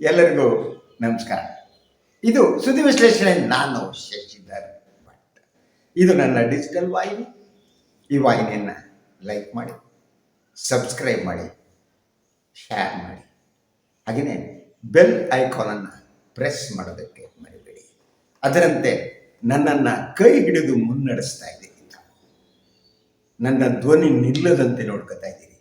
ಎಲ್ಲರಿಗೂ ನಮಸ್ಕಾರ. ಇದು ಸುದ್ದಿ ವಿಶ್ಲೇಷಣೆ ನಾನು ಶಶಿಧರ್ ಭಟ್. ಇದು ನನ್ನ ಡಿಜಿಟಲ್ ವಾಹಿನಿ. ಈ ವಾಹಿನಿಯನ್ನು ಲೈಕ್ ಮಾಡಿ, ಸಬ್ಸ್ಕ್ರೈಬ್ ಮಾಡಿ ಶೇರ್ ಮಾಡಿ. ಹಾಗೆಯೇ ಬೆಲ್ ಐಕಾನನ್ನು ಪ್ರೆಸ್ ಮಾಡೋದಕ್ಕೆ ಮರಿಬೇಡಿ. ಅದರಂತೆ ನನ್ನನ್ನು ಕೈ ಹಿಡಿದು ಮುನ್ನಡೆಸ್ತಾ ಇದ್ದೀನಿ ನನ್ನ ಧ್ವನಿ ನಿಲ್ಲದಂತೆ ನೋಡ್ಕೋತಾ ಇದ್ದೀನಿ.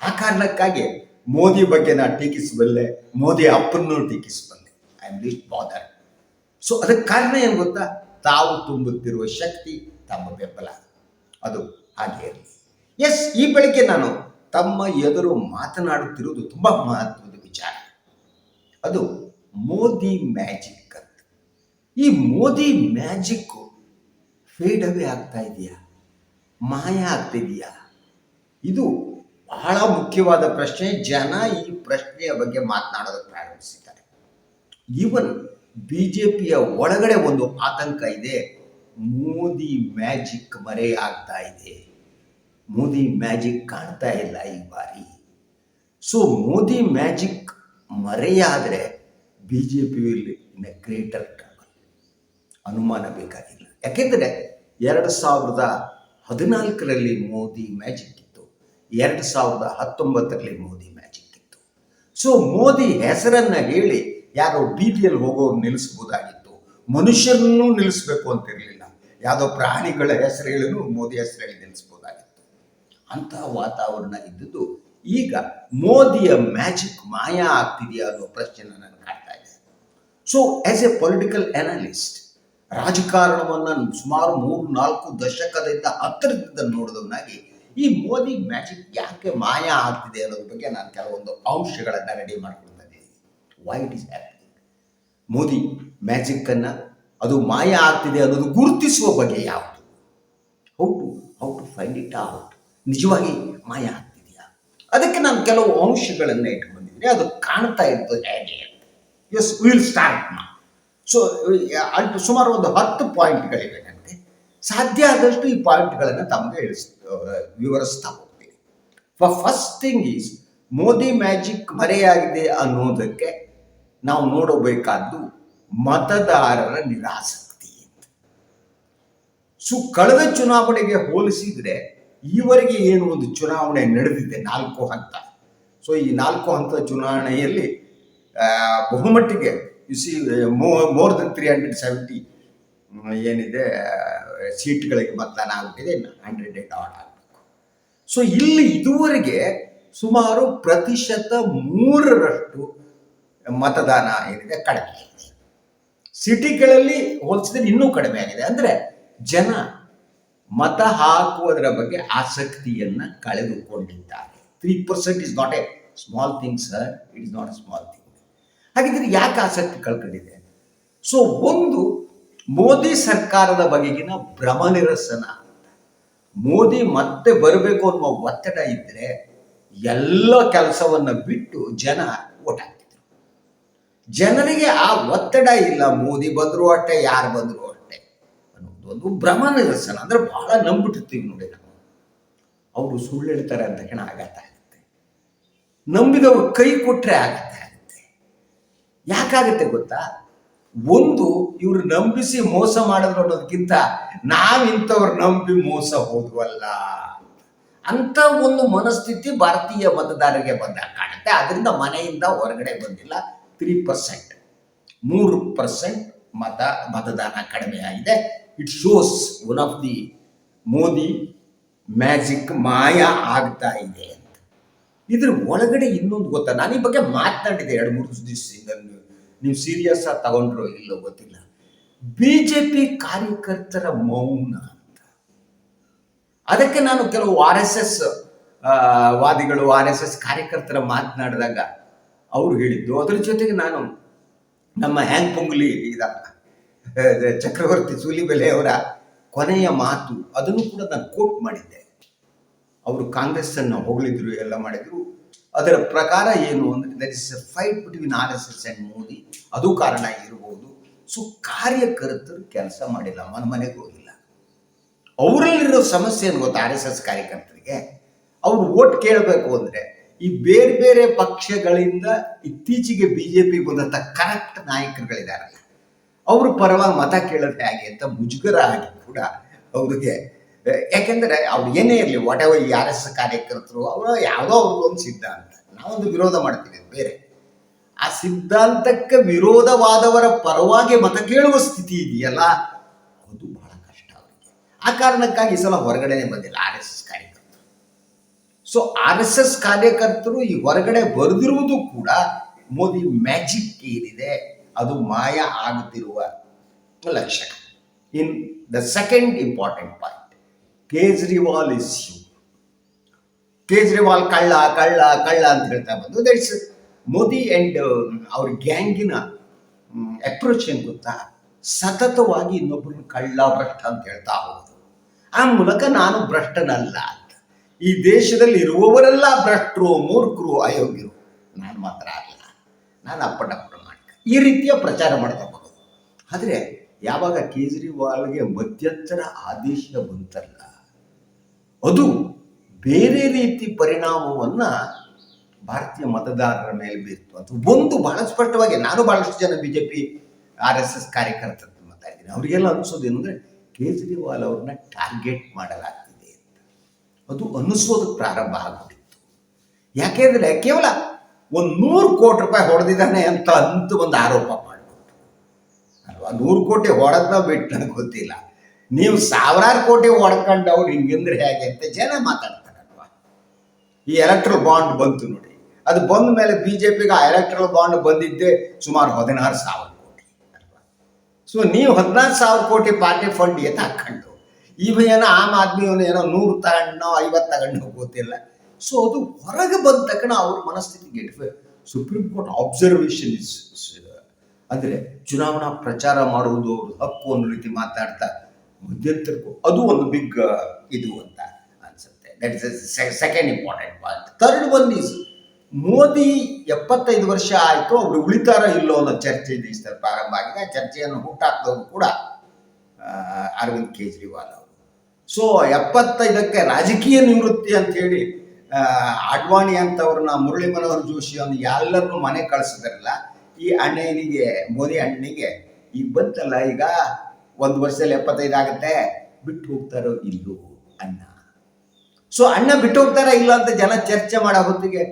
ಆ ಕಾರಣಕ್ಕಾಗಿ ಮೋದಿ ಬಗ್ಗೆ ನಾನು ಟೀಕಿಸಬಲ್ಲೆ, ಮೋದಿ ಅಪ್ಪನ್ನು ಟೀಕಿಸಬಲ್ಲೆ. I am least bother so ಅದಕ್ಕೆ ಕಾರಣ ಏನು ಗೊತ್ತಾ? ತಾವು ತುಂಬುತ್ತಿರುವ ಶಕ್ತಿ ತಮ್ಮ ಬೆಂಬಲ. ಅದು ಹಾಗೆ ಎಸ್ ಈ ಬೆಳಿಗ್ಗೆ ನಾನು ತಮ್ಮ ಎದುರು ಮಾತನಾಡುತ್ತಿರುವುದು ತುಂಬ ಮಹತ್ವದ ವಿಚಾರ. ಅದು ಮೋದಿ ಮ್ಯಾಜಿಕ್ ಅಂತ. ಈ ಮೋದಿ ಮ್ಯಾಜಿಕ್ಕು ಫೇಡ್ ಅವೇ ಆಗ್ತಾ ಇದೆಯಾ? ಮಾಯ ಆಗ್ತಿದೆಯಾ? ಇದು ಬಹಳ ಮುಖ್ಯವಾದ ಪ್ರಶ್ನೆ, ಜನ ಈ ಪ್ರಶ್ನೆಯ ಬಗ್ಗೆ ಮಾತನಾಡೋದಕ್ಕೆ ಪ್ರಾರಂಭಿಸಿದ್ದಾರೆ. ಈವನ್ ಬಿ ಜೆ ಪಿಯ ಒಳಗಡೆ ಒಂದು ಆತಂಕ ಇದೆ. ಮೋದಿ ಮ್ಯಾಜಿಕ್ ಮರೆಯಾಗ್ತಾ ಇದೆ. ಮೋದಿ ಮ್ಯಾಜಿಕ್ ಕಾಣ್ತಾ ಇಲ್ಲ ಈ ಬಾರಿ. So, Modi magic ಮರೆಯಾದರೆ B J P will in greater trouble. ಅನುಮಾನ ಬೇಕಾಗಿಲ್ಲ. ಯಾಕೆಂದರೆ ಎರಡು ಸಾವಿರದ ಹದಿನಾಲ್ಕರಲ್ಲಿ ಮೋದಿ ಮ್ಯಾಜಿಕ್ ಎರಡು ಸಾವಿರದ ಹತ್ತೊಂಬತ್ತರಲ್ಲಿ ಮೋದಿ ಮ್ಯಾಜಿಕ್ ಇತ್ತು. ಸೊ ಮೋದಿ ಹೆಸರನ್ನ ಹೇಳಿ ಯಾರೋ ಎಲ್ ಹೋಗೋರು ನಿಲ್ಲಿಸ್ಬೋದಾಗಿತ್ತು. ಮನುಷ್ಯರನ್ನೂ ನಿಲ್ಲಿಸ್ಬೇಕು ಅಂತಿರಲಿಲ್ಲ. ಯಾವುದೋ ಪ್ರಾಣಿಗಳ ಹೆಸರು ಹೇಳಿದ್ರು ಮೋದಿ ಹೆಸರು ಹೇಳಿ ನಿಲ್ಲಿಸ್ಬೋದಾಗಿತ್ತು. ಅಂತಹ ವಾತಾವರಣ ಇದ್ದದ್ದು ಈಗ ಮೋದಿಯ ಮ್ಯಾಜಿಕ್ ಮಾಯ ಆಗ್ತಿದೆಯಾ ಅನ್ನೋ ಪ್ರಶ್ನೆ ನನಗೆ ಕಾಡ್ತಾ ಇದೆ. So as a political analyst ರಾಜಕಾರಣವನ್ನು ಸುಮಾರು ಮೂರು ನಾಲ್ಕು ದಶಕದಿಂದ ಹತ್ತಿರದಿಂದ ನೋಡಿದವನಾಗಿ ಈ ಮೋದಿ ಮ್ಯಾಜಿಕ್ ಯಾಕೆ ಮಾಯ ಆಗ್ತಿದೆ ಅನ್ನೋದ್ರ ಬಗ್ಗೆ ನಾನು ಕೆಲವೊಂದು ಅಂಶಗಳನ್ನು ರೆಡಿ ಮಾಡ್ಕೊಳ್ತಾ ಇದ್ದೀನಿ. Why it is happening Modi ಮ್ಯಾಜಿಕ್ಕನ್ನು ಅದು ಮಾಯ ಆಗ್ತಿದೆ ಅನ್ನೋದು ಗುರುತಿಸುವ ಬಗ್ಗೆ ಯಾವುದು? How to how to find it out ನಿಜವಾಗಿ ಮಾಯ ಆಗ್ತಿದೆಯಾ? ಅದಕ್ಕೆ ನಾನು ಕೆಲವು ಅಂಶಗಳನ್ನು ಇಟ್ಕೊಂಡಿದ್ದೀನಿ. ಅದು ಕಾಣ್ತಾ ಇತ್ತು ಹೇಗೆ ಎಸ್ ವಿಲ್ ಸ್ಟಾರ್ಟ್ ಮಾ ಸೊ ಅಲ್ಟ್ ಸುಮಾರು ಒಂದು ಹತ್ತು ಪಾಯಿಂಟ್ಗಳಿವೆ ನನಗೆ. ಸಾಧ್ಯ ಆದಷ್ಟು ಈ ಪಾಯಿಂಟ್ಗಳನ್ನು ತಮಗೆ ಇಳಿಸ್ ವಿವರಿಸ್ತಾ ಹೋಗ್ತೀನಿ first thing is Modi magic ಮರೆಯಾಗಿದೆ ಅನ್ನೋದಕ್ಕೆ ನಾವು ನೋಡಬೇಕಾದ್ದು ಮತದಾರರ ನಿರಾಸಕ್ತಿ ಅಂತ. ಸೊ ಕಳೆದ ಚುನಾವಣೆಗೆ ಹೋಲಿಸಿದ್ರೆ ಈವರೆಗೆ ಏನು ಒಂದು ಚುನಾವಣೆ ನಡೆದಿದೆ ನಾಲ್ಕು ಹಂತ. ಸೊ ಈ ನಾಲ್ಕು ಹಂತದ ಚುನಾವಣೆಯಲ್ಲಿ ಬಹುಮಟ್ಟಿಗೆ you see more than three hundred seventy ಏನಿದೆ ಸೀಟ್ಗಳಿಗೆ ಮತದಾನ ಆಗ್ಬಿಟ್ಟಿದೆ ಹಂಡ್ರೆಡ್ ಏಟ್ ಆಡ್ ಆಗಬೇಕು. ಸೊ ಇಲ್ಲಿ ಇದುವರೆಗೆ ಸುಮಾರು ಪ್ರತಿಶತ ಮೂರರಷ್ಟು ಮತದಾನ ಏನಿದೆ, ಕಡಿಮೆ ಆಗಿದೆ. ಸಿಟಿಗಳಲ್ಲಿ ಹೋಲಿಸಿದ್ರೆ ಇನ್ನೂ ಕಡಿಮೆ ಆಗಿದೆ. ಅಂದರೆ ಜನ ಮತ ಹಾಕುವುದರ ಬಗ್ಗೆ ಆಸಕ್ತಿಯನ್ನು ಕಳೆದುಕೊಂಡಿದ್ದಾರೆ. Three percent is not a small thing sir it is not a small thing ಹಾಗಿದ್ರೆ ಯಾಕೆ ಆಸಕ್ತಿ ಕಳ್ಕೊಂಡಿದೆ? ಸೊ ಒಂದು ಮೋದಿ ಸರ್ಕಾರದ ಬಗೆಗಿನ ಭ್ರಮ ನಿರಸನ ಮೋದಿ ಮತ್ತೆ ಬರಬೇಕು ಅನ್ನುವ ಒತ್ತಡ ಇದ್ರೆ ಎಲ್ಲ ಕೆಲಸವನ್ನು ಬಿಟ್ಟು ಜನ ಓಟ್ ಹಾಕ್ತಿದ್ರು. ಜನರಿಗೆ ಆ ಒತ್ತಡ ಇಲ್ಲ, ಮೋದಿ ಬಂದರೂ ಅಷ್ಟೇ ಯಾರು ಬಂದರೂ ಅಷ್ಟೇ ಅನ್ನೋದು ಒಂದು ಭ್ರಮ ನಿರಸನ ಅಂದ್ರೆ ಬಹಳ ನಂಬಿಟ್ಟಿರ್ತೀವಿ ನೋಡಿ ನಾವು. ಅವರು ಸುಳ್ಳು ಹೇಳ್ತಾರೆ ಅಂತ ಕಣ ಆಗತ್ತ ಆಗುತ್ತೆ. ನಂಬಿದವರು ಕೈ ಕೊಟ್ಟರೆ ಆಗತ್ತೆ ಆಗುತ್ತೆ. ಯಾಕಾಗುತ್ತೆ ಗೊತ್ತಾ? ಒಂದು ಇವ್ರು ನಂಬಿಸಿ ಮೋಸ ಮಾಡಿದ್ರು ಅನ್ನೋದಕ್ಕಿಂತ ನಾವು ಇಂಥವ್ರು ನಂಬಿ ಮೋಸ ಹೋದ್ವಲ್ಲ ಅಂತ ಒಂದು ಮನಸ್ಥಿತಿ ಭಾರತೀಯ ಮತದಾರರಿಗೆ ಬಂದಾಗ ಕಾಣುತ್ತೆ. ಅದರಿಂದ ಮನೆಯಿಂದ ಹೊರಗಡೆ ಬಂದಿಲ್ಲ. ತ್ರೀ ಪರ್ಸೆಂಟ್ ಮೂರು ಪರ್ಸೆಂಟ್ ಮತ, ಮತದಾನ ಕಡಿಮೆ ಆಗಿದೆ. It shows one of the Modi magic ಮಾಯ ಆಗ್ತಾ ಇದೆ ಅಂತ. ಇದ್ರ ಒಳಗಡೆ ಇನ್ನೊಂದು ಗೊತ್ತಾ? ನಾನು ಈ ಬಗ್ಗೆ ಮಾತನಾಡಿದೆ ಎರಡು, ಮೂರು ದಿವಸದಿಂದ. ನೀವು ಸೀರಿಯಸ್ ಆಗಿ ತಗೊಂಡ್ರೋ ಇಲ್ಲೋ ಗೊತ್ತಿಲ್ಲ. ಬಿ ಜೆ ಪಿ ಕಾರ್ಯಕರ್ತರ ಮೌನ ಅಂತ. ಅದಕ್ಕೆ ನಾನು ಕೆಲವು ಆರ್ ಎಸ್ ಎಸ್ ವಾದಿಗಳು ಆರ್ ಎಸ್ ಎಸ್ ಕಾರ್ಯಕರ್ತರ ಮಾತನಾಡಿದಾಗ ಅವರು ಹೇಳಿದ್ದು. ಅದ್ರ ಜೊತೆಗೆ ನಾನು ನಮ್ಮ ಹ್ಯಾಂಗ್ ಪೊಂಗ್ಲಿ ಇದಲ್ಲ ಚಕ್ರವರ್ತಿ ಸೂಲಿಬೆಲೆ ಅವರ ಕೊನೆಯ ಮಾತು, ಅದನ್ನು ಕೂಡ ನಾನು ಕೋಟ್ ಮಾಡಿದ್ದೆ. ಅವರು ಕಾಂಗ್ರೆಸ್ಸನ್ನು ಹೊಗಳಿದ್ರು, ಎಲ್ಲ ಮಾಡಿದ್ರು. ಅದರ ಪ್ರಕಾರ ಏನು ಅಂದರೆ there is a fight between R S S and Modi. ಅದು ಕಾರಣ ಇರಬಹುದು ಸೊ ಕಾರ್ಯಕರ್ತರು ಕೆಲಸ ಮಾಡಿಲ್ಲ. ಮನ ಮನೆಗೆ ಹೋಗಿಲ್ಲ. ಅವರಲ್ಲಿರೋ ಸಮಸ್ಯೆ ಏನು ಗೊತ್ತಾ ಆರ್ ಎಸ್ ಎಸ್ ಕಾರ್ಯಕರ್ತರಿಗೆ? ಅವರು ಓಟ್ ಕೇಳಬೇಕು ಅಂದರೆ ಈ ಬೇರೆ ಬೇರೆ ಪಕ್ಷಗಳಿಂದ ಇತ್ತೀಚೆಗೆ ಪಿ ಬಂದಂಥ ಕರೆಕ್ಟ್ ನಾಯಕರುಗಳಿದಾರಲ್ಲ, ಅವರು ಪರವಾಗಿ ಮತ ಕೇಳೋದು ಹೇಗೆ ಅಂತ ಮುಜುಗರ ಆಗಿ ಕೂಡ ಅವ್ರಿಗೆ ಯಾಕೆಂದ್ರೆ ಅವ್ರು ಏನೇ ಇರಲಿ ವಾಟ್ ಎವರ್ ಈ ಆರ್ ಎಸ್ ಕಾರ್ಯಕರ್ತರು, ಅವರು ಯಾವುದೋ ಅವ್ರಿಗೊಂದು ಸಿದ್ಧಾಂತ. ನಾವೊಂದು ವಿರೋಧ ಮಾಡ್ತೀವಿ ಬೇರೆ. ಆ ಸಿದ್ಧಾಂತಕ್ಕೆ ವಿರೋಧವಾದವರ ಪರವಾಗಿ ಮತ ಕೇಳುವ ಸ್ಥಿತಿ ಇದೆಯಲ್ಲ, ಅದು ಬಹಳ ಕಷ್ಟ ಅವರಿಗೆ. ಆ ಕಾರಣಕ್ಕಾಗಿ ಈ ಸಲ ಹೊರಗಡೆನೆ ಬಂದಿಲ್ಲ ಆರ್ ಎಸ್ ಎಸ್ ಕಾರ್ಯಕರ್ತರು. ಸೊ ಆರ್ ಎಸ್ ಎಸ್ ಕಾರ್ಯಕರ್ತರು ಈ ಹೊರಗಡೆ ಬರೆದಿರುವುದು ಕೂಡ ಮೋದಿ ಮ್ಯಾಜಿಕ್ ಏನಿದೆ, ಅದು ಮಾಯ ಆಗುತ್ತಿರುವ ಲಕ್ಷಣ. In the second important point Kejriwal is you Kejriwal ಕಳ್ಳ ಕಳ್ಳ ಕಳ್ಳ ಅಂತ ಹೇಳ್ತಾ ಬಂದು ದಟ್ಸ್ ಮೋದಿ ಅಂಡ್ ಅವ್ರ ಗ್ಯಾಂಗಿನ ಅಪ್ರೋಚ್ ಏನು ಗೊತ್ತಾ? ಸತತವಾಗಿ ಇನ್ನೊಬ್ಬರನ್ನ ಕಳ್ಳ, ಭ್ರಷ್ಟ ಅಂತ ಹೇಳ್ತಾ ಹೋಗುದು. ಆ ಮೂಲಕ ನಾನು ಭ್ರಷ್ಟನಲ್ಲ ಅಂತ. ಈ ದೇಶದಲ್ಲಿ ಇರುವವರೆಲ್ಲ ಭ್ರಷ್ಟರು, ಮೂರ್ಖರು, ಅಯೋಗ್ಯರು. ನಾನು ಮಾತ್ರ ಅಲ್ಲ. ನಾನು ಅಪ್ಪಟಪ್ಪಟ ಮಾಡಿ ಈ ರೀತಿಯ ಪ್ರಚಾರ ಮಾಡ್ತಾ ಹೋಗೋದು. ಆದರೆ, ಯಾವಾಗ ಕೇಜ್ರಿವಾಲ್ಗೆ ಮಧ್ಯಂತರ ಆದೇಶ ಬಂತಲ್ಲ ಅದು ಬೇರೆ ರೀತಿ ಪರಿಣಾಮವನ್ನು ಭಾರತೀಯ ಮತದಾರರ ಮೇಲೆ ಬೀರ್ತು. ಅದು ಒಂದು ಬಹಳ ಸ್ಪಷ್ಟವಾಗಿ ನಾನು ಬಹಳಷ್ಟು ಜನ B J P R S S ಕಾರ್ಯಕರ್ತರ ಮಾತಾಡಿದ್ದೀನಿ ಅವರಿಗೆಲ್ಲ ಅನಿಸೋದು ಏನಂದ್ರೆ ಕೇಜ್ರಿವಾಲ್ ಅವ್ರನ್ನ ಟಾರ್ಗೆಟ್ ಮಾಡಲಾಗ್ತಿದೆ ಅಂತ. ಅದು ಅನ್ನಿಸೋದಕ್ಕೆ ಪ್ರಾರಂಭ ಆಗ್ಬಿಟ್ಟಿತ್ತು. ಯಾಕೆಂದ್ರೆ ಕೇವಲ ಒಂದು ನೂರು ಕೋಟಿ ರೂಪಾಯಿ ಹೊಡೆದಿದ್ದಾನೆ ಅಂತ ಅಂತ ಒಂದು ಆರೋಪ ಮಾಡಿಬಿಟ್ಟು ಅಲ್ವಾ? ನೂರು ಕೋಟಿ ಹೊಡೆದ ಬಿಟ್ಟು ನನಗೆ ಗೊತ್ತಿಲ್ಲ. ನೀವು ಸಾವಿರಾರು ಕೋಟಿ ಹೊಡ್ಕೊಂಡು ಅವ್ರು ಹಿಂಗಂದ್ರೆ ಹೇಗೆ ಅಂತ ಜನ ಮಾತಾಡ್ತಾರಲ್ವಾ? ಈ ಎಲೆಕ್ಟ್ರಲ್ ಬಾಂಡ್ ಬಂತು ನೋಡಿ. ಅದು ಬಂದ ಮೇಲೆ ಬಿ ಜೆ ಪಿಗೆ ಆ ಎಲೆಕ್ಟ್ರಲ್ ಬಾಂಡ್ ಬಂದಿದ್ದೆ ಸುಮಾರು ಹದಿನಾರು ಸಾವಿರ ಕೋಟಿ ಅಲ್ವಾ? ಸೊ ನೀವು ಹದಿನಾರು ಸಾವಿರ ಕೋಟಿ ಪಾರ್ಟಿ ಫಂಡ್ ಎತ್ತ ಹಾಕೊಂಡು ಇವ ಏನೋ ಆಮ್ ಆದ್ಮಿಯವನು ಏನೋ ನೂರು ತಗೊಂಡೋ ಐವತ್ತು ತಗೊಂಡೋ ಗೊತ್ತಿಲ್ಲ. ಸೊ ಅದು ಹೊರಗೆ ಬಂದ ತಕ್ಷಣ ಅವ್ರ ಮನಸ್ಥಿತಿಗೆ ಸುಪ್ರೀಂ ಕೋರ್ಟ್ ಅಬ್ಸರ್ವೇಷನ್ ಇಸ್ ಅಂದರೆ ಚುನಾವಣಾ ಪ್ರಚಾರ ಮಾಡುವುದು ಅವ್ರ ಹಕ್ಕು ಅನ್ನೋ ರೀತಿ ಮಾತಾಡ್ತಾ ಮಧ್ಯಂತರಕ್ಕೂ ಅದು ಒಂದು ಬಿಗ್ ಇದು ಅಂತ ಅನ್ಸುತ್ತೆ. That is second important point third one is Modi ಎಪ್ಪತ್ತೈದು ವರ್ಷ ಆಯಿತು, ಅವರು ಉಳಿತಾರ ಇಲ್ಲೋ ಅನ್ನೋ ಚರ್ಚೆ ದೇಶದಲ್ಲಿ ಪ್ರಾರಂಭ ಆಗಿದೆ. ಆ ಚರ್ಚೆಯನ್ನು ಹುಟ್ಟಾಕ್ದವರು ಕೂಡ ಅರವಿಂದ್ ಕೇಜ್ರಿವಾಲ್ ಅವರು. ಸೊ ಎಪ್ಪತ್ತೈದಕ್ಕೆ ರಾಜಕೀಯ ನಿವೃತ್ತಿ ಅಂತ ಹೇಳಿ ಅಡ್ವಾಣಿ ಅಂತವ್ರನ್ನ ಮುರಳಿ ಮನೋಹರ್ ಜೋಶಿ ಅವನು ಎಲ್ಲರನ್ನೂ ಮನೆ ಕಳಿಸಿದ್ರಲ್ಲ, ಈ ಅಣ್ಣನಿಗೆ ಮೋದಿ ಅಣ್ಣನಿಗೆ, ಈಗ ಬಂತಲ್ಲ, ಈಗ ಒಂದು ವರ್ಷದಲ್ಲಿ ಎಪ್ಪತ್ತೈದು ಆಗುತ್ತೆ ಬಿಟ್ಟು ಹೋಗ್ತಾರೋ ಇಲ್ಲೋ ಅಣ್ಣ ಸೊ ಅಣ್ಣ ಬಿಟ್ಟು ಹೋಗ್ತಾರ ಇಲ್ಲ ಅಂತ ಜನ ಚರ್ಚೆ ಮಾಡೋ ಹೊತ್ತಿಗೆ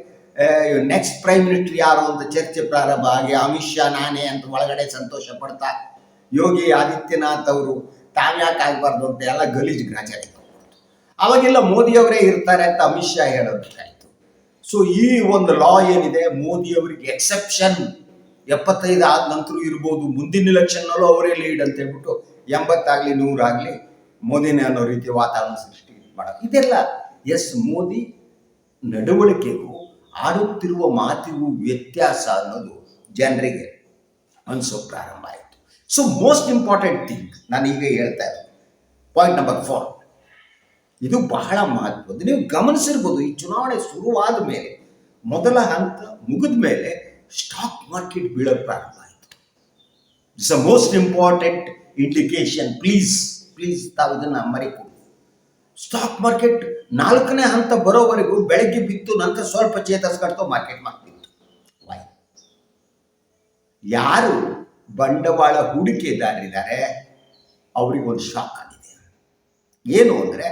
ನೆಕ್ಸ್ಟ್ ಪ್ರೈಮ್ ಮಿನಿಸ್ಟರ್ ಯಾರು ಅಂತ ಚರ್ಚೆ ಪ್ರಾರಂಭ ಆಗಿ ಅಮಿತ್ ಶಾ ನಾನೇ ಅಂತ ಒಳಗಡೆ ಸಂತೋಷ ಪಡ್ತಾ, ಯೋಗಿ ಆದಿತ್ಯನಾಥ್ ಅವರು ತಾವ್ಯಾಕೆ ಆಗಬಾರ್ದು ಅಂತ ಎಲ್ಲ ಗಲೀಜು ಗ್ರಾಚಾರ ಅವಾಗೆಲ್ಲ ಮೋದಿಯವರೇ ಇರ್ತಾರೆ ಅಂತ ಅಮಿತ್ ಶಾ ಹೇಳೋದಾಯ್ತು ಸೊ ಈ ಒಂದು ಲಾ ಏನಿದೆ, ಮೋದಿಯವರಿಗೆ ಎಕ್ಸೆಪ್ಷನ್ ಎಪ್ಪತ್ತೈದು ಆದ ನಂತರ ಇರ್ಬೋದು, ಮುಂದಿನ ಎಲೆಕ್ಷನ್ನಲ್ಲೂ ಅವರೇ ಲೀಡ್ ಅಂತ ಹೇಳ್ಬಿಟ್ಟು ಎಂಬತ್ತಾಗ್ಲಿ, ನೂರಾಗಲಿ ಮೋದಿನೇ ಅನ್ನೋ ರೀತಿ ವಾತಾವರಣ ಸೃಷ್ಟಿ ಮಾಡೋದು. ಇದೆಲ್ಲ ಎಸ್ ಮೋದಿ ನಡವಳಿಕೆಗೂ ಆಡುತ್ತಿರುವ ಮಾತಿಗೂ ವ್ಯತ್ಯಾಸ ಅನ್ನೋದು ಜನರಿಗೆ ಅನಿಸೋ ಪ್ರಾರಂಭ ಆಯಿತು. ಸೊ ಮೋಸ್ಟ್ ಇಂಪಾರ್ಟೆಂಟ್ ಥಿಂಗ್ ನಾನು ಈಗ ಹೇಳ್ತಾ ಇದ್ದೆ ಪಾಯಿಂಟ್ ನಂಬರ್ ಫೋರ್ ಇದು ಬಹಳ ಮಹತ್ವದ್ದು. ನೀವು ಗಮನಿಸಿರ್ಬೋದು, ಈ ಚುನಾವಣೆ ಶುರುವಾದ ಮೇಲೆ, ಮೊದಲ ಹಂತ ಮುಗಿದ ಮೇಲೆ ಸ್ಟಾಕ್ ಮಾರ್ಕೆಟ್ ಬೀಳಕ್ಕೆ ಪ್ರಾರಂಭ ಆಯಿತು. It's a most important indication please please ತಾವು ಇದನ್ನು ಮರಿಕೊಡಿ. ಸ್ಟಾಕ್ ಮಾರ್ಕೆಟ್ ನಾಲ್ಕನೇ ಹಂತ ಬರೋವರೆಗೂ ಬೆಳಗ್ಗೆ ಬಿತ್ತು, ನಂತರ ಸ್ವಲ್ಪ ಚೇತರಿಸ್ಕೊಂಡು ಮಾರ್ಕೆಟ್ ಮಾಡ್ತಿತ್ತು ಯಾರು ಬಂಡವಾಳ ಹೂಡಿಕೆದಾರರಿದ್ದಾರೆ, ಅವರಿಗೆ ಒಂದು ಶಾಕ್ ಆಗಿದೆ. ಏನು ಅಂದರೆ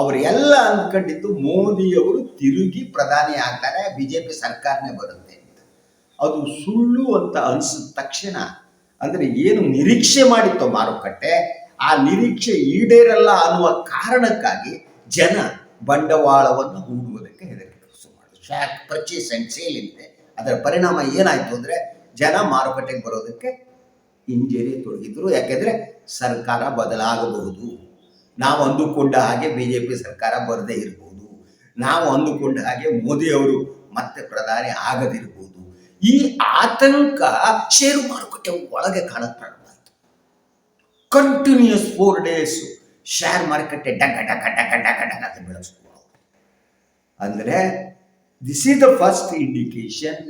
ಅವರೆಲ್ಲ ಅಂದ್ಕೊಂಡಿದ್ದು ಮೋದಿಯವರು ತಿರುಗಿ ಪ್ರಧಾನಿ ಆಗ್ತಾರೆ ಬಿ ಜೆ ಪಿ ಸರ್ಕಾರನೇ ಬರುತ್ತೆ ಅಂತ. ಅದು ಸುಳ್ಳು ಅಂತ ಅನಿಸಿದ ತಕ್ಷಣ ಅಂದರೆ ಏನು ನಿರೀಕ್ಷೆ ಮಾಡಿತ್ತು ಮಾರುಕಟ್ಟೆ, ಆ ನಿರೀಕ್ಷೆ ಈಡೇರಲ್ಲ ಅನ್ನುವ ಕಾರಣಕ್ಕಾಗಿ ಜನ ಬಂಡವಾಳವನ್ನು ಹೂಡುವುದಕ್ಕೆ ಹೆದರಿಕೆ ಶುರು ಮಾಡಿದ್ರು. ಶಾಕ್ ಪರ್ಚೇಸ್ ಆ್ಯಂಡ್ ಸೇಲ್ ಇದೆ ಅದರ ಪರಿಣಾಮ ಏನಾಯಿತು ಅಂದರೆ ಜನ ಮಾರುಕಟ್ಟೆಗೆ ಬರೋದಕ್ಕೆ ಹಿಂಜರಿ ತೊಡಗಿದ್ರು. ಯಾಕೆಂದರೆ ಸರ್ಕಾರ ಬದಲಾಗಬಹುದು. ನಾವು ಅಂದುಕೊಂಡ ಹಾಗೆ ಬಿ ಜೆ ಪಿ ಸರ್ಕಾರ ಬರದೇ ಇರಬಹುದು ನಾವು ಅಂದುಕೊಂಡ ಹಾಗೆ ಮೋದಿಯವರು ಮತ್ತೆ ಪ್ರಧಾನಿ ಆಗದಿರಬಹುದು ಈ ಆತಂಕ ಷೇರು ಮಾರುಕಟ್ಟೆ ಒಳಗೆ ಕಾಣಕ್ ಪ್ರಾರಂಭ ಆಯಿತು ಕಂಟಿನ್ಯೂಸ್ ಫೋರ್ ಡೇಸ್ ಶೇರ್ ಮಾರುಕಟ್ಟೆ ಡಗ ಡಗ ಡಗ ಡಗ ಡಗ ಅಂತ ಬೆಳೆಸ್ಕೊಂಡು ಅಂದರೆ this is the first indication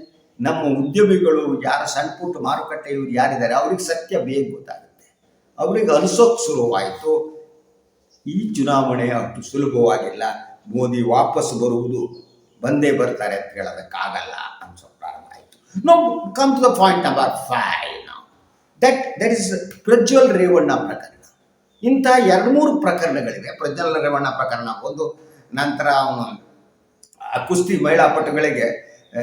ನಮ್ಮ ಉದ್ಯಮಿಗಳು ಯಾರು ಸಣ್ಣ ಪುಟ್ಟ ಮಾರುಕಟ್ಟೆ ಇವ್ರು ಯಾರಿದ್ದಾರೆ ಅವ್ರಿಗೆ ಸತ್ಯ ಬೇಗ ಗೊತ್ತಾಗುತ್ತೆ. ಅವ್ರಿಗೆ ಅನಿಸೋಕ್ ಶುರುವಾಯಿತು. ಈ ಚುನಾವಣೆ ಅಷ್ಟು ಸುಲಭವಾಗಿಲ್ಲ. ಮೋದಿ ವಾಪಸ್ ಬರುವುದು ಬಂದೇ ಬರ್ತಾರೆ ಅಂತ ಹೇಳೋದಕ್ಕಾಗಲ್ಲ ಅನ್ಸೋ ಪ್ರಾರಂಭ come no come to the point number That ನಾವು is ಪ್ರಜ್ವಲ್ ರೇವಣ್ಣ ಪ್ರಕರಣ. ಇಂಥ ಎರಡು ಮೂರು ಪ್ರಕರಣಗಳಿವೆ. ಪ್ರಜ್ವಲ್ ರೇವಣ್ಣ ಪ್ರಕರಣ. ಒಂದು ನಂತರ ಅವನು ಕುಸ್ತಿ ಮಹಿಳಾ ಪಟುಗಳಿಗೆ ಆ,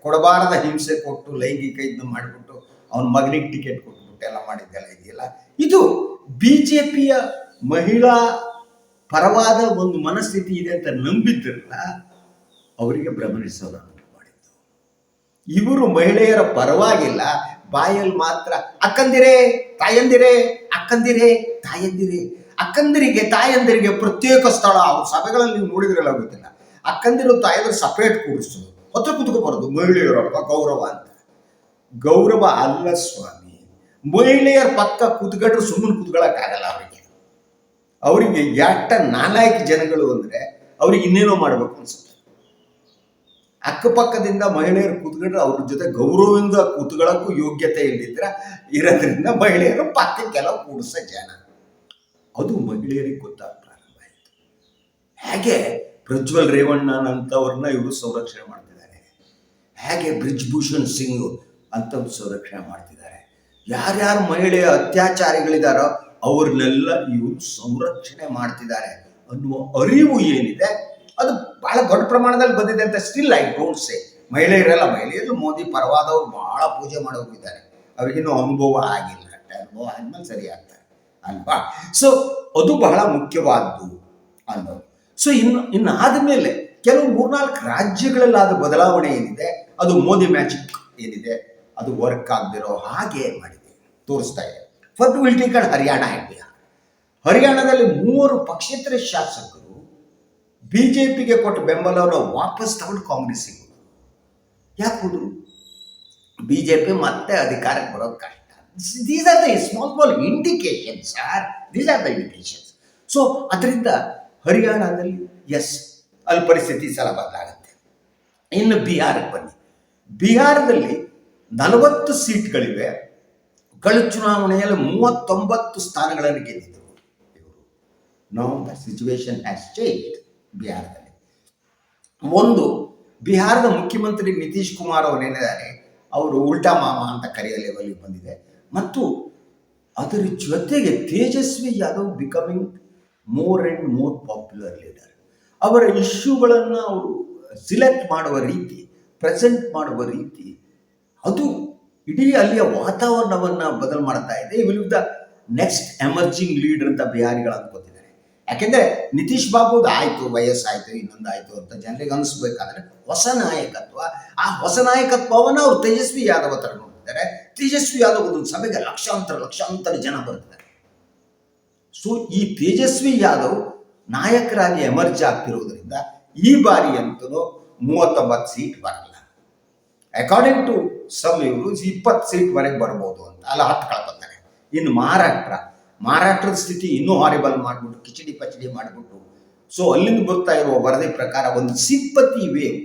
ಕೊಡಬಾರದ ಹಿಂಸೆ ಕೊಟ್ಟು ಲೈಂಗಿಕ ಇದನ್ನು ಮಾಡಿಬಿಟ್ಟು ಅವನ ಮಗನಿಗೆ ಟಿಕೆಟ್ ಕೊಟ್ಬಿಟ್ಟು ಎಲ್ಲ ಮಾಡಿದ್ದೆಲ್ಲ ಇದೆಯಲ್ಲ. ಇದು ಬಿ ಜೆ ಪಿಯ ಮಹಿಳಾ ಪರವಾದ ಒಂದು ಮನಸ್ಥಿತಿ ಇದೆ ಅಂತ ನಂಬಿದ್ರಲ್ಲ ಅವರಿಗೆ ಭ್ರಮಣಿಸೋದನ್ನು ಮಾಡಿದ್ದು ಇವರು ಮಹಿಳೆಯರ ಪರವಾಗಿಲ್ಲ. ಬಾಯಲ್ಲಿ ಮಾತ್ರ, ಅಕ್ಕಂದಿರೇ, ತಾಯಂದಿರೇ ಅಕ್ಕಂದಿರೇ, ತಾಯಂದಿರೇ, ಅಕ್ಕಂದಿರಿಗೆ, ತಾಯಂದಿರಿಗೆ ಪ್ರತ್ಯೇಕ ಸ್ಥಳ. ಅವ್ರ ಸಭೆಗಳಲ್ಲಿ ನೀವು ನೋಡಿದ್ರಲ್ಲ ಗೊತ್ತಿಲ್ಲ. ಅಕ್ಕಂದಿರು ತಾಯಂದಿರು ಸಪ್ರೇಟ್ ಕೂಡಿಸೋದು ಹತ್ರ ಕುತ್ಕೋಬಾರದು, ಮಹಿಳೆಯರಪ್ಪ, ಗೌರವ ಅಂತ. ಗೌರವ ಅಲ್ಲ ಸ್ವಾಮಿ. ಮಹಿಳೆಯರ ಪಕ್ಕ ಕೂತ್ಕೊಂಡ್ರೆ ಸುಮ್ಮನೆ ಕೂತ್ಕೊಳ್ಳೋಕ್ಕಾಗಲ್ಲ ಅವರಿಗೆ. ಅವರಿಗೆ ಎಟ್ಟ ನಾಲಾಯಕ ಜನಗಳು ಅಂದರೆ ಅವ್ರಿಗೆ ಇನ್ನೇನೋ ಮಾಡಬೇಕು ಅನ್ಸುತ್ತೆ. ಅಕ್ಕಪಕ್ಕದಿಂದ ಮಹಿಳೆಯರು ಕೂತ್ಕೊಂಡ್ರೆ ಅವ್ರ ಜೊತೆ ಗೌರವದಿಂದ ಕೂತ್ಕೊಳ್ಳೋಕ್ಕೂ ಯೋಗ್ಯತೆ ಇಲ್ಲದಿದ್ರೆ ಇರೋದ್ರಿಂದ ಮಹಿಳೆಯರು ಪಕ್ಕಕ್ಕೆಲ್ಲ ಕೂಡಿಸೋ ಜನ. ಅದು ಮಹಿಳೆಯರಿಗೆ ಗೊತ್ತಾಗ ಪ್ರಾರಂಭ ಆಯಿತು. ಹೇಗೆ ಪ್ರಜ್ವಲ್ ರೇವಣ್ಣನಂಥವ್ರನ್ನ ಇವರು ಸಂರಕ್ಷಣೆ ಮಾಡ್ತಿದ್ದಾರೆ? ಹೇಗೆ ಬ್ರಿಜ್ಭೂಷಣ್ ಸಿಂಗ್ ಅಂತ ಸಂರಕ್ಷಣೆ ಮಾಡ್ತಿದ್ದಾರೆ? ಯಾರ್ಯಾರು ಮಹಿಳೆಯ ಅತ್ಯಾಚಾರಿಗಳಿದಾರೋ ಅವ್ರನ್ನೆಲ್ಲ ಇವರು ಸಂರಕ್ಷಣೆ ಮಾಡ್ತಿದ್ದಾರೆ ಅನ್ನುವ ಅರಿವು ಏನಿದೆ? ಅದು ಬಹಳ ದೊಡ್ಡ ಪ್ರಮಾಣದಲ್ಲಿ ಬಂದಿದೆ ಅಂತ ಸ್ಟಿಲ್ ಐ ಡೋಂಟ್ ಸೇ ಮಹಿಳೆಯರೆಲ್ಲ, ಮಹಿಳೆಯರು ಮೋದಿ ಪರವಾದವ್ರು ಬಹಳ ಪೂಜೆ ಮಾಡೋಗಿದ್ದಾರೆ ಅವರಿಗಿನ್ನೂ ಅನುಭವ ಆಗಿಲ್ಲ ಅನುಭವ ಆದ್ಮೇಲೆ ಸರಿ ಆಗ್ತಾರೆ ಅಲ್ವಾ? ಸೊ ಅದು ಬಹಳ ಮುಖ್ಯವಾದ್ದು ಅನ್ನೋದು. ಸೊ ಇನ್ನು ಇನ್ನು ಆದಮೇಲೆ ಕೆಲವು ಮೂರ್ನಾಲ್ಕು ರಾಜ್ಯಗಳಲ್ಲಾದ ಬದಲಾವಣೆ ಏನಿದೆ? ಅದು ಮೋದಿ ಮ್ಯಾಜಿಕ್ ಏನಿದೆ? ಅದು ವರ್ಕ್ ಆಗದಿರೋ ಹಾಗೆ ಮಾಡಿದೆ, ತೋರಿಸ್ತಾ ಇದೆ. First will take Haryana Bihar ಹರಿಯಾಣದಲ್ಲಿ ಮೂವರು ಪಕ್ಷೇತರ ಶಾಸಕರು. ಬಿ ಜೆ ಪಿಗೆ ಕೊಟ್ಟ ಬೆಂಬಲವನ್ನು ವಾಪಸ್ ತಗೊಂಡು ಕಾಂಗ್ರೆಸ್ಸಿಗೆ ಯಾಕೆ ಹೋದ್ರು? ಬಿ ಜೆ ಪಿ ಮತ್ತೆ ಅಧಿಕಾರಕ್ಕೆ ಬರೋದು ಕಷ್ಟ. These are the small small indications are these are the indications so ಅದರಿಂದ ಹರಿಯಾಣದಲ್ಲಿ ಎಸ್ ಅಲ್ಲಿ ಪರಿಸ್ಥಿತಿ ಸಲ ಬದಲಾಗುತ್ತೆ. ಇನ್ನು ಬಿಹಾರಕ್ಕೆ ಬನ್ನಿ. ಬಿಹಾರದಲ್ಲಿ ನಲವತ್ತು ಸೀಟ್ಗಳಿವೆ. ಕಳೆದ ಚುನಾವಣೆಯಲ್ಲಿ ಮೂವತ್ತೊಂಬತ್ತು ಸ್ಥಾನಗಳನ್ನು ಗೆದ್ದಿದ್ದರು no the situation has change ಬಿಹಾರದಲ್ಲಿ. ಒಂದು, ಬಿಹಾರದ ಮುಖ್ಯಮಂತ್ರಿ ನಿತೀಶ್ ಕುಮಾರ್ ಅವರೇನಿದ್ದಾರೆ ಅವರು ಉಲ್ಟಾ ಮಾಮ ಅಂತ ಕರೆಯೋ ಲೆವೆಲ್ಗೆ ಬಂದಿದೆ. ಮತ್ತು ಅದರ ಜೊತೆಗೆ Tejashwi Yadav becoming more and more popular leader ಅವರ ಇಶ್ಯೂಗಳನ್ನು ಅವರು ಸಿಲೆಕ್ಟ್ ಮಾಡುವ ರೀತಿ ಪ್ರೆಸೆಂಟ್ ಮಾಡುವ ರೀತಿ, ಅದು ಇಡೀ ಅಲ್ಲಿಯ ವಾತಾವರಣವನ್ನು ಬದಲು ಮಾಡ್ತಾ ಇದೆ. Will the next emerging leader ಅಂತ ಬಿಹಾರಿಗಳು ಅನ್ಕೋತಿದ್ದಾರೆ ಯಾಕೆಂದ್ರೆ ನಿತೀಶ್ ಬಾಬುದು ಆಯ್ತು ಇನ್ನೊಂದು ಆಯ್ತು ಅಂತ ಜನರಿಗೆ ಅನಿಸ್ಬೇಕಾದ್ರೆ ಹೊಸ ನಾಯಕತ್ವ, ಆ ಹೊಸ ನಾಯಕತ್ವವನ್ನು ಅವರು ತೇಜಸ್ವಿ ಯಾದವ್ ಹತ್ರ ನೋಡ್ತಿದ್ದಾರೆ. ತೇಜಸ್ವಿ ಯಾದವ್ ಒಂದು ಸಭೆಗೆ ಲಕ್ಷಾಂತರ ಲಕ್ಷಾಂತರ ಜನ ಬರ್ತಾರೆ ಸೊ ಈ ತೇಜಸ್ವಿ ಯಾದವ್ ನಾಯಕರಾಗಿ ಎಮರ್ಜ್ ಆಗ್ತಿರೋದ್ರಿಂದ ಈ ಬಾರಿ ಅಂತೂ ಮೂವತ್ತೊಂಬತ್ತು ಸೀಟ್ ಬರಲ್ಲ. ಅಕಾರ್ಡಿಂಗ್ ಟು ಸಮ್ ಇವರು ಇಪ್ಪತ್ತು ಸೀಟ್ವರೆಗೆ ಬರ್ಬೋದು ಅಂತ. ಅಲ್ಲ, ಹತ್ತು ಕಳ್ಕೊತಾರೆ ಇನ್ನು ಮಹಾರಾಷ್ಟ್ರ ಮಹಾರಾಷ್ಟ್ರದ ಸ್ಥಿತಿ ಇನ್ನೂ ಹಾರಿಬಲ್ ಮಾಡಿಬಿಟ್ಟು, ಕಿಚಡಿ ಪಚಡಿ ಮಾಡಿಬಿಟ್ಟು. ಸೊ ಅಲ್ಲಿಂದ ಬರ್ತಾ ಇರುವ ವರದಿ ಪ್ರಕಾರ ಒಂದು ಸಿಂಪತಿ ವೇವ್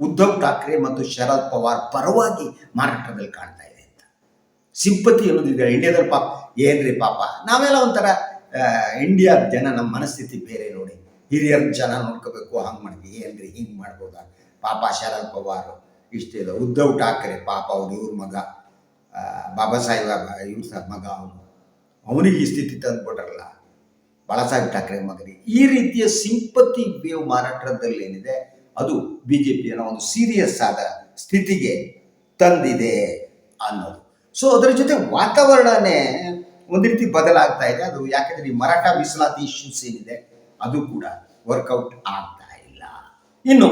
ಉದ್ಧವ್ ಠಾಕ್ರೆ ಮತ್ತು ಶರದ್ ಪವಾರ್ ಪರವಾಗಿ ಮಹಾರಾಷ್ಟ್ರದಲ್ಲಿ ಕಾಣ್ತಾ ಇದೆ ಅಂತ. ಸಿಂಪತಿ ಅನ್ನೋದಿದೆ ಇಂಡಿಯಾದಲ್ಲಿ ಪಾಪ, ಏನ್ರಿ ಪಾಪ? ನಾವೆಲ್ಲ ಒಂಥರ ಇಂಡಿಯಾದ ಇಂಡಿಯಾ ಜನ, ನಮ್ಮ ಮನಸ್ಥಿತಿ ಬೇರೆ ನೋಡಿ. ಹಿರಿಯರ ಜನ ನೋಡ್ಕೋಬೇಕು, ಹಂಗೆ ಮಾಡಿದ್ವಿ ಏನ್ರಿ, ಹಿಂಗೆ ಮಾಡ್ಬೋದಾ? ಪಾಪ ಶರದ್ ಪವಾರ್ ಇಷ್ಟಿಲ್ಲ ಉದ್ಧವ್ ಠಾಕ್ರೆ ಪಾಪ ಅವ್ರು ಇವ್ರ ಮಗ. ಬಾಬಾ ಸಾಹೇಬ್, ಇವ್ರ ಮಗ ಅವನು. ಅವನಿಗೆ ಈ ಸ್ಥಿತಿ ತಂದುಬಿಟ್ರಲ್ಲ ಬಾಳಾಸಾಹೇಬ್ ಠಾಕ್ರೆ ಮಗನಿಗೆ. ಈ ರೀತಿಯ ಸಿಂಪತಿ ವೇವ್ ಮಾರಾಟದಲ್ಲಿ ಏನಿದೆ? ಅದು ಬಿ ಜೆ ಪಿಯನ್ನು ಒಂದು ಸೀರಿಯಸ್ ಆದ ಸ್ಥಿತಿಗೆ ತಂದಿದೆ ಅನ್ನೋದು. ಸೊ ಅದರ ಜೊತೆ ವಾತಾವರಣನೇ ಒಂದು ರೀತಿ ಬದಲಾಗ್ತಾ ಇದೆ. ಅದು ಯಾಕಂದ್ರೆ ಈ ಮರಾಠ ಮೀಸಲಾತಿ ಇಶ್ಯೂಸ್ ಏನಿದೆ, ಅದು ಕೂಡ ವರ್ಕೌಟ್ ಆಗ್ತಾ ಇಲ್ಲ. ಇನ್ನು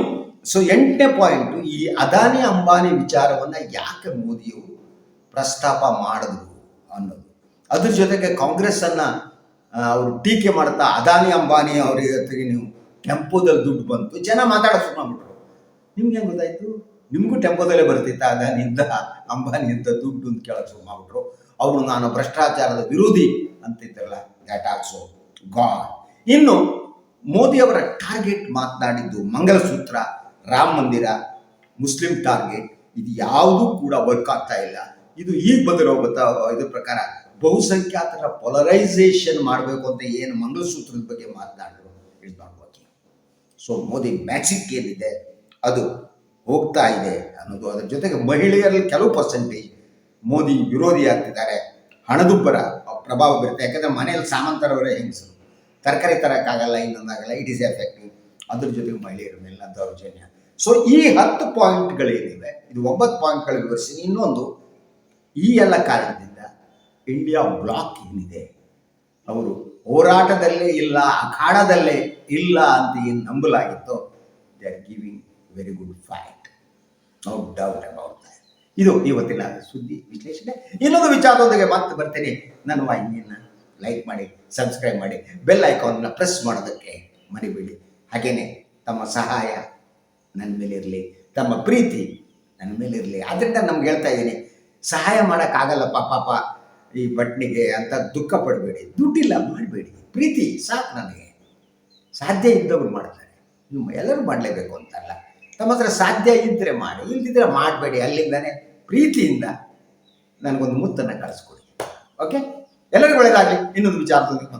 ಸೊ ಎಂಟನೇ ಪಾಯಿಂಟು ಈ ಅದಾನಿ ಅಂಬಾನಿ ವಿಚಾರವನ್ನ ಯಾಕೆ ಮೋದಿಯವರು ಪ್ರಸ್ತಾಪ ಮಾಡಿದ್ರು ಅನ್ನೋದು. ಅದ್ರ ಜೊತೆಗೆ ಕಾಂಗ್ರೆಸ್ ಅನ್ನ ಆ, ಅವರು ಟೀಕೆ ಮಾಡ್ತಾ ಅದಾನಿ ಅಂಬಾನಿ ಅವ್ರ ಜೊತೆಗೆ ನೀವು ಟೆಂಪೋದಲ್ಲಿ ದುಡ್ಡು ಬಂತು. ಜನ ಮಾತಾಡೋಕೆ ಶುರು ಮಾಡ್ಬಿಟ್ರು. ನಿಮ್ಗೆ ಹೆಂಗೆ ಗೊತ್ತಾಯ್ತು? ನಿಮಗೂ ಟೆಂಪೋದಲ್ಲೇ ಬರ್ತಿತ್ತ ಅಂಬಾನಿ ಅಂಬಾನಿಯಿಂದ ದುಡ್ಡು ಅಂತ ಕೇಳೋ ಶುರು ಮಾಡ್ಬಿಟ್ರು. ಅವರು ನಾನು ಭ್ರಷ್ಟಾಚಾರದ ವಿರೋಧಿ ಅಂತಿದ್ರಲ್ಲ ದ್ಯಾಟ್ ಆಲ್ಸೋ ಗಾಡ್ ಇನ್ನು ಮೋದಿ ಅವರ ಟಾರ್ಗೆಟ್ ಮಾತನಾಡಿದ್ದು ಮಂಗಲಸೂತ್ರ ರಾಮ ಮಂದಿರ ಮುಸ್ಲಿಂ ಟಾರ್ಗೆಟ್ ಇದು ಯಾವುದೂ ಕೂಡ ವರ್ಕ್ ಆಗ್ತಾ ಇಲ್ಲ. ಇದು ಈಗ ಬಂದಿರೋ ಗೊತ್ತಾ ಇದ್ರ ಪ್ರಕಾರ ಬಹುಸಂಖ್ಯಾತರ ಪೊಲರೈಸೇಷನ್ ಮಾಡಬೇಕು ಅಂತ ಏನು ಮಂಗಳಸೂತ್ರದ ಬಗ್ಗೆ ಮಾತನಾಡಿದ್ರು it's not working so Modi magic ಏನಿದೆ, ಅದು ಹೋಗ್ತಾ ಇದೆ ಅನ್ನೋದು ಅದರ ಜೊತೆಗೆ ಮಹಿಳೆಯರಲ್ಲಿ ಕೆಲವು ಪರ್ಸೆಂಟೇಜ್ ಮೋದಿ ವಿರೋಧಿ ಆಗ್ತಿದ್ದಾರೆ. ಹಣದುಬ್ಬರ ಪ್ರಭಾವ ಬೀರುತ್ತೆ. ಯಾಕಂದರೆ ಮನೆಯಲ್ಲಿ ಸಾಮಂತರವರೇ ಹೆಂಗಸರು. ತರಕಾರಿ ತರೋಕ್ಕಾಗಲ್ಲ, ಇನ್ನೊಂದಾಗಲ್ಲ ಇಟ್ ಈಸ್ ಎಫೆಕ್ಟಿವ್ ಅದ್ರ ಜೊತೆಗೆ ಮಹಿಳೆಯರ ಮೇಲಿನ ದೌರ್ಜನ್ಯ. ಸೊ ಈ ಹತ್ತು ಪಾಯಿಂಟ್ಗಳೇನಿವೆ ಇದು ಒಂಬತ್ತು ಪಾಯಿಂಟ್ಗಳು ವಿವರಿಸಿ ಇನ್ನೊಂದು ಈ ಎಲ್ಲ ಕಾರಣದಿಂದ ಇಂಡಿಯಾ ಬ್ಲಾಕ್ ಏನಿದೆ? ಅವರು ಹೋರಾಟದಲ್ಲೇ ಇಲ್ಲ, ಅಖಾಡದಲ್ಲೇ ಇಲ್ಲ ಅಂತ ಏನು ನಂಬಲಾಗಿತ್ತೋ they are giving very good fight no doubt about that ಇದು ಇವತ್ತಿನ ಸುದ್ದಿ ವಿಶ್ಲೇಷಣೆ. ಇನ್ನೊಂದು ವಿಚಾರದೊಂದಿಗೆ ಮತ್ತೆ ಬರ್ತೇನೆ. ನನ್ನ ವಾಹಿನಿಯನ್ನು ಲೈಕ್ ಮಾಡಿ ಸಬ್ಸ್ಕ್ರೈಬ್ ಮಾಡಿ ಬೆಲ್ ಐಕಾನ್ನ ಪ್ರೆಸ್ ಮಾಡೋದಕ್ಕೆ ಮರಿಬೇಡಿ. ಹಾಗೇನೆ ತಮ್ಮ ಸಹಾಯ ನನ್ನ ಮೇಲೆ ಇರಲಿ, ತಮ್ಮ ಪ್ರೀತಿ ನನ್ನ ಮೇಲೆ ಇರಲಿ. ಆದ್ದರಿಂದ ನಮ್ಗೆ ಹೇಳ್ತಾ ಇದ್ದೀನಿ. ಸಹಾಯ ಮಾಡೋಕ್ಕಾಗಲ್ಲಪ್ಪ ಪಾಪ. ಈ ಬಟ್ನಿಗೆ ಅಂತ ದುಃಖ ಪಡಬೇಡಿ. ದುಡ್ಡಿಲ್ಲ ಮಾಡಬೇಡಿ. ಪ್ರೀತಿ ಸಾಕು ನನಗೆ. ಸಾಧ್ಯ ಇದ್ದವ್ರು ಮಾಡ್ತಾರೆ. ನೀವು ಎಲ್ಲರೂ ಮಾಡಲೇಬೇಕು ಅಂತಲ್ಲ. ತಮ್ಮ ಹತ್ರ ಸಾಧ್ಯ ಇದ್ದರೆ ಮಾಡಿ ಇಲ್ಲದಿದ್ದರೆ ಮಾಡಬೇಡಿ. ಅಲ್ಲಿಂದನೇ ಪ್ರೀತಿಯಿಂದ ನನಗೊಂದು ಮುತ್ತನ್ನು ಕಳಿಸ್ಕೊಡಿ. ಓಕೆ ಎಲ್ಲರಿಗೂ ಒಳ್ಳೆಯದಾಗಲಿ ಇನ್ನೊಂದು ವಿಚಾರದಲ್ಲಿ